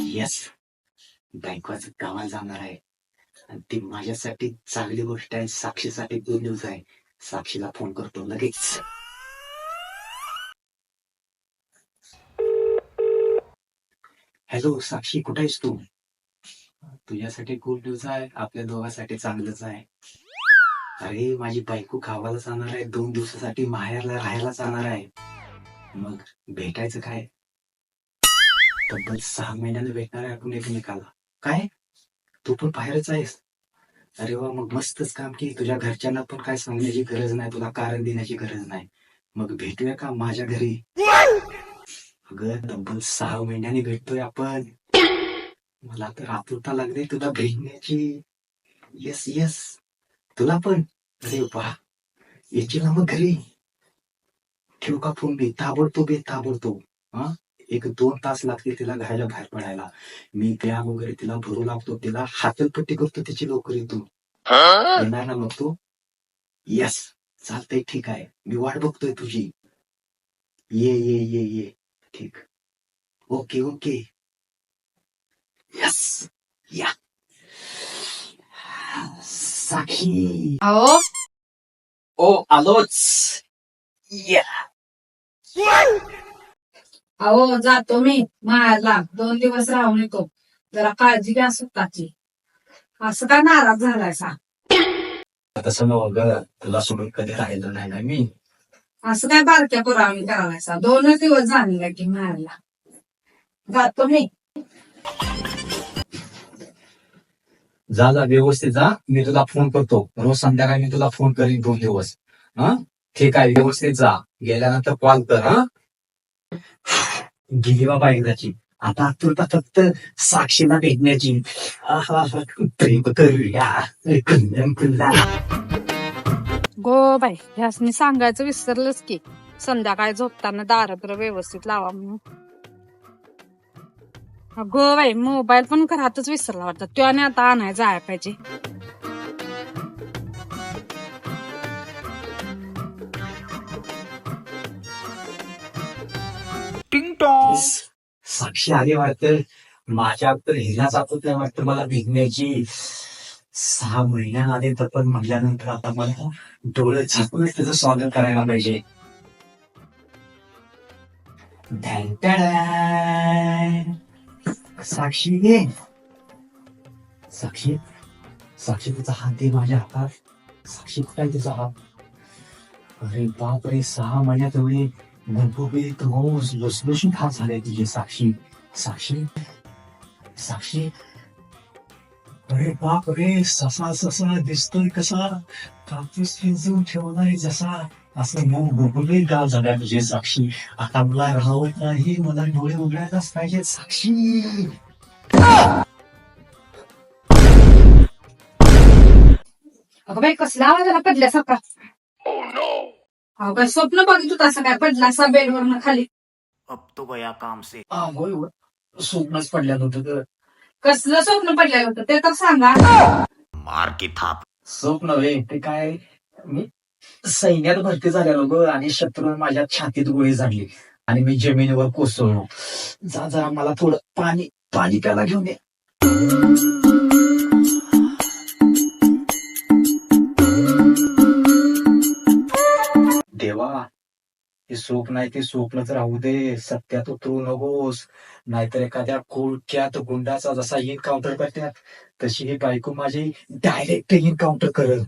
Yes बायकोच गावाला जाणार आहे. आणि ती माझ्यासाठी चांगली गोष्ट आहे. साक्षीसाठी गुड न्यूज आहे. साक्षीला फोन करतो लगेच. हॅलो साक्षी कुठे आहेस तू? तुझ्यासाठी गुड न्यूज आहे. आपल्या दोघांसाठी चांगलंच आहे. अरे माझी बायको गावाला जाणार आहे. दोन दिवसासाठी माहेरला राहायला जाणार आहे. मग भेटायचं काय? तब्बल सहा महिन्याने भेटणार आहे आपण एकमेकाला. काय? तू पण बाहेरच आहेस. अरे वा मग मस्तच काम की तुझ्या घरच्यांना पण काय सांगण्याची गरज नाही तुला कारण देण्याची गरज नाही. मग भेटूया का माझ्या घरी? अगं तब्बल सहा महिन्याने भेटतोय आपण. मला तर आतुरता लागली तुला भेटण्याची. येस येस तुला पण. अरे वा. येशील ना मग घरी? ठेवू का फोन बी? ताबडतोब बे ताबडतोब. हा? एक दोन तास लागतील तिला घराच्या बाहेर पडायला. मी बॅग वगैरे तिला भरू लागतो तिला हातलपट्टी करतो तिची लवकर येतो येणार ना मग तू यस चालतंय ठीक आहे. मी वाट बघतोय तुझी. ये ये ये ये. ठीक. Okay okay. यस या. साक्षी. अहो. ओ आलोच. या अहो जातो मी. मायाला दोन दिवस राहून येतो. जरा काळजी घ्या स्वतःची. असं काय नाराज झालाय सा? तसं नव ग तुला सोडून कधी राहिलं नाही ना मी? असं काय बारक्या पुरावी करायला सा? दोनच दिवस झाले की मायाला. जातो मी. जा जा व्यवस्थित जा. मी तुला फोन करतो. रोज संध्याकाळी मी तुला फोन करीन दोन दिवस. हा? ठीक आहे व्यवस्थित जा. गेल्यानंतर कॉल कर हा? गेली बाबा एकदाची आता आतुरता फक्त साक्षीला भेटण्याची. प्रेम करूया. कुंदन कुंदा गो बाई ह्यासनी सांगायचं विसरलंच की. संध्याकाळी झोपताना दारात व्यवस्थित लावा म्हणून. गो बाई मोबाईल पण घरातच विसरला वाटतं. त्याने आता आणायला जायला पाहिजे. साक्षी आली वाटतं माझ्या तर हिला जातो त्या वाटतं. मला भिजण्याची सहा महिन्याआधी तर पण म्हटल्यानंतर आता मला डोळे झाकूनच त्याचं स्वागत करायला पाहिजे. साक्षी ये. साक्षी साक्षी तुझा हात दे माझ्या हातात. साक्षी कुठे आहे तुझा हात? अरे बापरे सहा महिन्यात एवढी गुबगुबीत रोज लुसलुशीत हात झाले तुझे साक्षी साक्षी साक्षी अरे बाप रे ससा ससा दिसतोय कसा कापूस शिजून ठेवलाय जसा असं मग गुबगुबीत गाव झालाय तुझे साक्षी आता मला राहत नाही मला डोळे उघडायलाच पाहिजे साक्षी अगं बाई कसला आवाज आला पडल्यासारखा अहो काय स्वप्न बघित होता असं काय? पडला असा बेडवर खाली. अब तो गया काम से. आंघोळ स्वप्नच पडल्यात होतं तर कसलं स्वप्न पडलेलं होतं ते तर सांगा. मार की थाप. स्वप्न वे ते काय? मी सैन्यात भरती झालेलो ग आणि शत्रू माझ्या छातीत गोळी झाडली आणि मी जमिनीवर कोसळलो. जा जरा मला थोडं पाणी पाणी प्यायला घेऊन ये. स्वप्न आहे ते स्वप्नच राहू दे. सत्यात उतरू नकोस. नाहीतर एखाद्या कोळक्यात गुंडाचा जसा एन्काउंटर करतात तशी ही बायको माझी डायरेक्ट एन्काउंटर करत